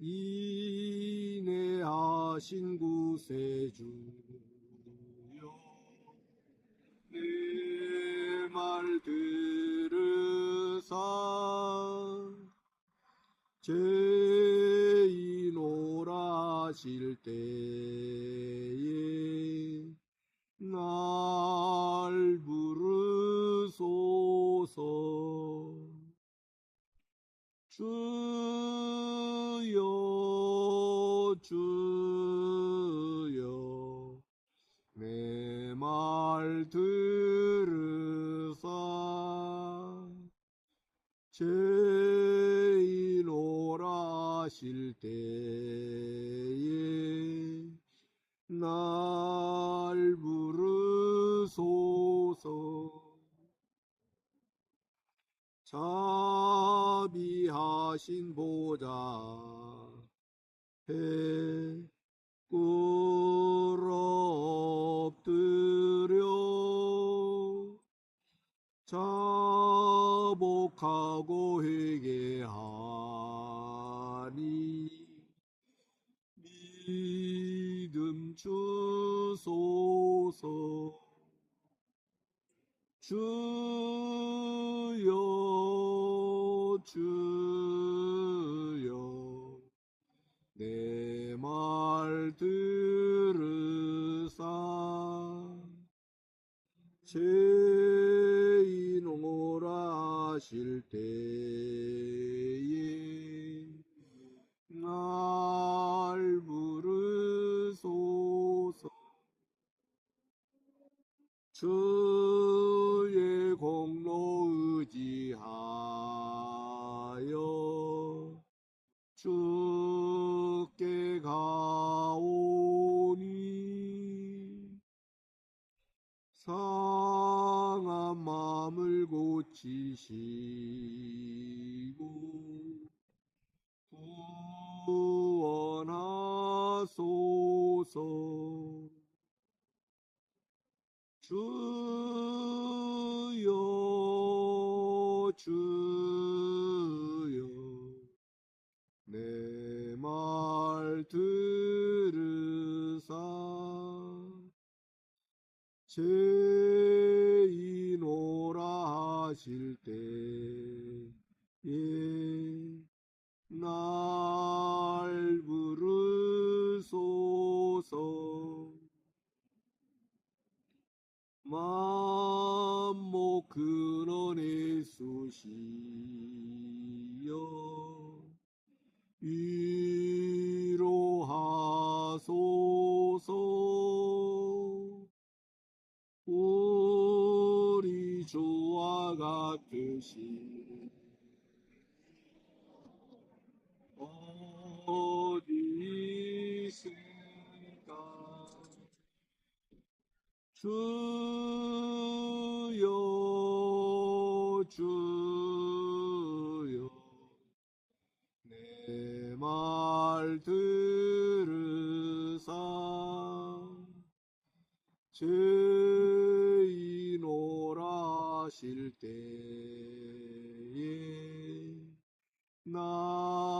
인내하신 구세주여. 내 말 들으사. 죄인 오라실 때에 날 부르소서. 주 여 주여. 내 말 들으사. 죄인 오라실 때에 날 부르소서. 자비하신 보좌. 배 꿇어 엎드려 자복하고 회개하니 믿음 주소서 주여 주 죄인 오라실 때에 날 부르소서. 주 고치시고 구원하소서. 주여 주여 내 말 들으사. 오라 하실 때에 날 부르소 같으신 어디 있을까 주여 주여 내 말 들으사 죄 오라실 때에 날